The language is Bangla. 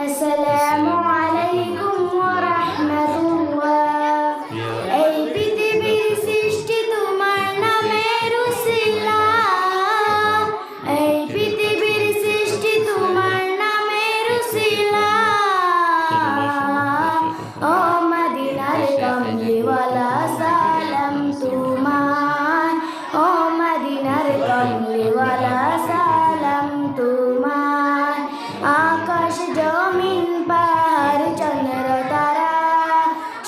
আসসালামু আলাইকুম ওয়া রাহমাতুল্লাহ। এই পৃথিবীর সৃষ্টি তোমার নামের উসিলা এই পৃথিবীর সৃষ্টি তোমার নামের উসিলা ও মদিনার কমলিওয়ালা, সালাম তোমার। ও মদিনার কমলিওয়ালা, সালাম তোমার। আকাশ